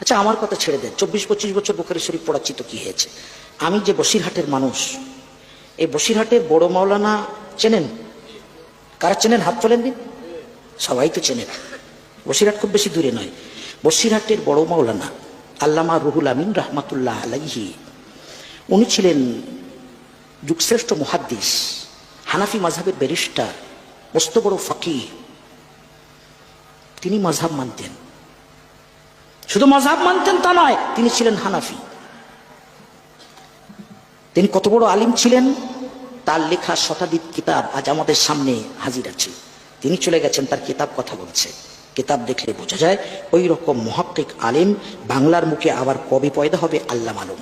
আচ্ছা আমার কথা ছেড়ে দেন চব্বিশ, পঁচিশ বছর বোখারি শরীফ পড়াচ্ছি তো কি হয়েছে? আমি যে বসিরহাটের মানুষ, এই বসিরহাটে বড় মাওলানা চেনেন? কারা চেনেন? হাত তোলেন দিন সবাই তো চেনেন। বসিরহাট খুব বেশি দূরে নয়। বসিরহাটের বড় মাওলানা আল্লামা রুহুল আমিন রহমাতুল্লাহ আলাইহি, উনি ছিলেন যুগশ্রেষ্ঠ মুহাদ্দিস, হানাফি মাঝহাবের ব্যারিস্টার, মস্ত বড় ফাকি তিনি মাঝহাব মানতেন। শুধু মাঝহাব মানতেন তা নয়, তিনি ছিলেন হানাফি। তিনি কত বড় আলিম ছিলেন, তার লেখা শতাধিক কিতাব আজ আমাদের সামনে হাজির আছে। তিনি চলে গেছেন, তার কিতাব কথা বলছে। কিতাব দেখলে বোঝা যায় ওই রকম মহাক্কিক আলিম বাংলার মুখে আবার কবে পয়দা হবে, আল্লাহ মালুম।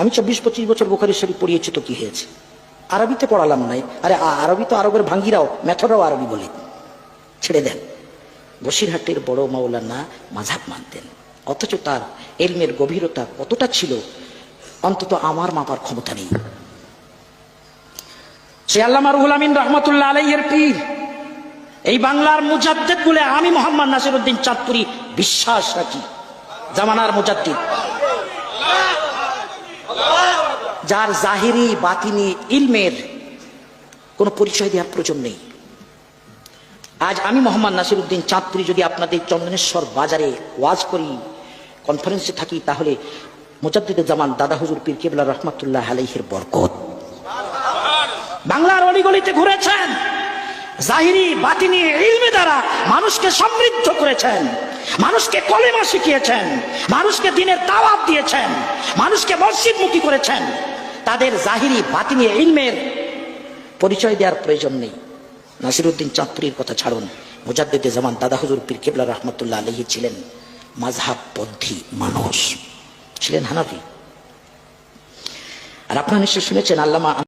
আমি চব্বিশ পঁচিশ বছর বোখারি শরীফ পড়িয়েছি তো কি হয়েছে? আরবিতে পড়ালাম নাই। আরে আরবি তো আরবের ভাঙ্গিরাও, মেথডরাও আরবি বলে। ছেড়ে দেন। বসিরহাটের বড় মাওলানা মাঝাব মানতেন। অথচ তার এলমের গভীরতা কতটা ছিল, অন্তত আমার মাপার ক্ষমতা নেই। সে আল্লামা রুহুল আমিন রহমতুল্লাহ আলাইয়ের পীর। এই বাংলার মুজাদ্দেদ বলে আমি মোহাম্মদ নাসিরুদ্দিন চাঁদপুরি বিশ্বাস রাখি। জামানার মুজাদ্দিদ। যার জাহিরি, বাতিনি, ইলমের কোনো পরিচয় দেওয়ার প্রয়োজন নেই। আজ আমি মোহাম্মদ নাসিরুদ্দিন চাঁদপুরি যদি আপনাদের চন্দনেশ্বর বাজারে ওয়াজ করি কনফারেন্সে থাকি, তাহলে মুজাদ্দিদে জামান দাদা হুজুর পীর কেবলা রহমাতুল্লাহ আলাইহের বরকত। বাংলার অলিগলিতে ঘুরেছেন, জাহিরি, বাতিনি, ইলমে দ্বারা মানুষকে সমৃদ্ধ করেছেন, মানুষকে কলেমা শিখিয়েছেন, মানুষকে দিনের দাওয়াত দিয়েছেন, মানুষকে মসজিদমুখী করেছেন। তাদের জাহিরি, বাতিনি, ইলমের পরিচয় দেওয়ার প্রয়োজন নেই। নাসিরুদ্দিন চাঁদপুরীর কথা ছাড়ুন। মুজাদ্দিদে জামান দাদা হুজুর পীর কেবলা রহমতুল্লাহ আলহী ছিলেন মাঝহাব পন্থী মানুষ। ছিলেন হানাফি। আর আপনারা নিশ্চয় শুনেছেন আল্লামা